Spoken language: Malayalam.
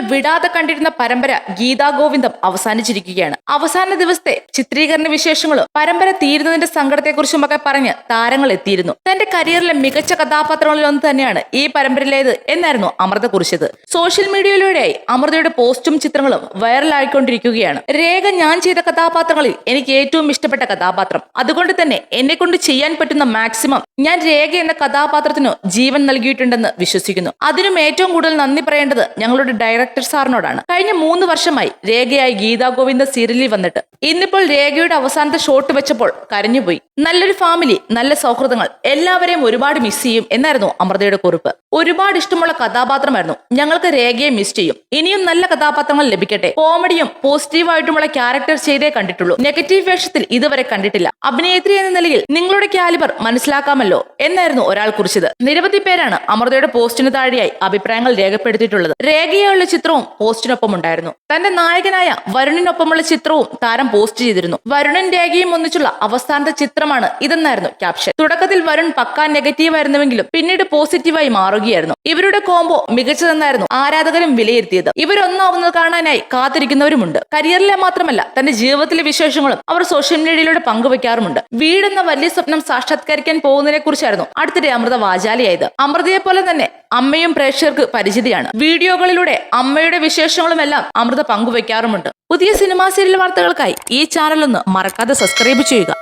വിടാതെ കണ്ടിരുന്ന പരമ്പര ഗീതാ ഗോവിന്ദം അവസാനിച്ചിരിക്കുകയാണ്. അവസാന ദിവസത്തെ ചിത്രീകരണ വിശേഷങ്ങളും പരമ്പര തീരുന്നതിന്റെ സങ്കടത്തെക്കുറിച്ചുമൊക്കെ പറഞ്ഞ് താരങ്ങൾ എത്തിയിരുന്നു. തന്റെ കരിയറിലെ മികച്ച കഥാപാത്രങ്ങളിൽ ഒന്ന് തന്നെയാണ് ഈ പരമ്പരയിലേത് എന്നായിരുന്നു അമൃത കുറിച്ചത്. സോഷ്യൽ മീഡിയയിലൂടെയായി അമൃതയുടെ പോസ്റ്റും ചിത്രങ്ങളും വൈറലായിക്കൊണ്ടിരിക്കുകയാണ്. രേഖ ഞാൻ ചെയ്ത കഥാപാത്രങ്ങളിൽ എനിക്ക് ഏറ്റവും ഇഷ്ടപ്പെട്ട കഥാപാത്രം. അതുകൊണ്ട് തന്നെ എന്നെ കൊണ്ട് ചെയ്യാൻ പറ്റുന്ന മാക്സിമം ഞാൻ രേഖ എന്ന കഥാപാത്രത്തിനു ജീവൻ നൽകിയിട്ടുണ്ടെന്ന് വിശ്വസിക്കുന്നു. അതിനും ഏറ്റവും കൂടുതൽ നന്ദി പറയേണ്ടത് ഞങ്ങളുടെ ഡയറക്ടർ സാറിനോടാണ്. കഴിഞ്ഞ മൂന്ന് വർഷമായി രേഖയായി ഗീതാ ഗോവിന്ദ സീരിയലിൽ വന്നിട്ട്. ഇന്നിപ്പോൾ രേഖയുടെ അവസാനത്തെ ഷോട്ട് വെച്ചപ്പോൾ കരഞ്ഞുപോയി. നല്ലൊരു ഫാമിലി നല്ല സൗഹൃദങ്ങൾ എല്ലാവരെയും ഒരുപാട് മിസ് ചെയ്യും എന്നായിരുന്നു അമൃതയുടെ കുറിപ്പ്. ഒരുപാട് ഇഷ്ടമുള്ള കഥാപാത്രമായിരുന്നു. ഞങ്ങൾക്ക് രേഖയെ മിസ് ചെയ്യും. ഇനിയും നല്ല കഥാപാത്രങ്ങൾ ലഭിക്കട്ടെ. കോമഡിയും പോസിറ്റീവായിട്ടുമുള്ള ക്യാരക്ടർ ചെയ്തേ കണ്ടിട്ടുള്ളൂ. നെഗറ്റീവ് വേഷത്തിൽ ഇതുവരെ കണ്ടിട്ടില്ല. അഭിനേത്രി എന്ന നിലയിൽ നിങ്ങളുടെ കാലിബർ മനസ്സിലാക്കാമല്ലോ എന്നായിരുന്നു ഒരാൾ കുറിച്ചത്. നിരവധി പേരാണ് അമൃതയുടെ പോസ്റ്റിന് താഴെയായി അഭിപ്രായങ്ങൾ രേഖപ്പെടുത്തിയിട്ടുള്ളത്. രേഖയുള്ള ചിത്രവും പോസ്റ്റിനൊപ്പം ഉണ്ടായിരുന്നു. തന്റെ നായകനായ വരുണിനൊപ്പമുള്ള ചിത്രവും താരം പോസ്റ്റ് ചെയ്തിരുന്നു. വരുണൻ രേഖയും ഒന്നിച്ചുള്ള അവസാനത്തെ ചിത്രമാണ് ഇതെന്നായിരുന്നു ക്യാപ്ഷൻ. തുടക്കത്തിൽ വരുൺ പക്കാ നെഗറ്റീവ് ആയിരുന്നുവെങ്കിലും പിന്നീട് പോസിറ്റീവായി മാറുകയായിരുന്നു. ഇവരുടെ കോംബോ മികച്ചതെന്നായിരുന്നു ആരാധകരും വിലയിരുത്തിയത്. ഇവരൊന്നാവുന്നത് കാണാനായി കാത്തിരിക്കുന്നവരുമുണ്ട്. കരിയറിലെ മാത്രമല്ല തന്റെ ജീവിതത്തിലെ വിശേഷങ്ങളും അവർ സോഷ്യൽ മീഡിയയിലൂടെ പങ്കുവെക്കാറുമുണ്ട്. വീടെന്ന വലിയ സ്വപ്നം സാക്ഷാത്കരിക്കാൻ പോകുന്നതിനെ കുറിച്ചായിരുന്നു അടുത്തിടെ അമൃത വാചാലിയായത്. അമൃതയെ പോലെ തന്നെ അമ്മയും പ്രേക്ഷകർക്ക് പരിചിതയാണ്. വീഡിയോകളിലൂടെ അമ്മയുടെ വിശേഷങ്ങളും എല്ലാം അമൃത പങ്കുവെക്കാറുമുണ്ട്. പുതിയ സിനിമാ സീരിയൽ വാർത്തകൾക്കായി ഈ ചാനൽ ഒന്ന് മറക്കാതെ സബ്സ്ക്രൈബ് ചെയ്യുക.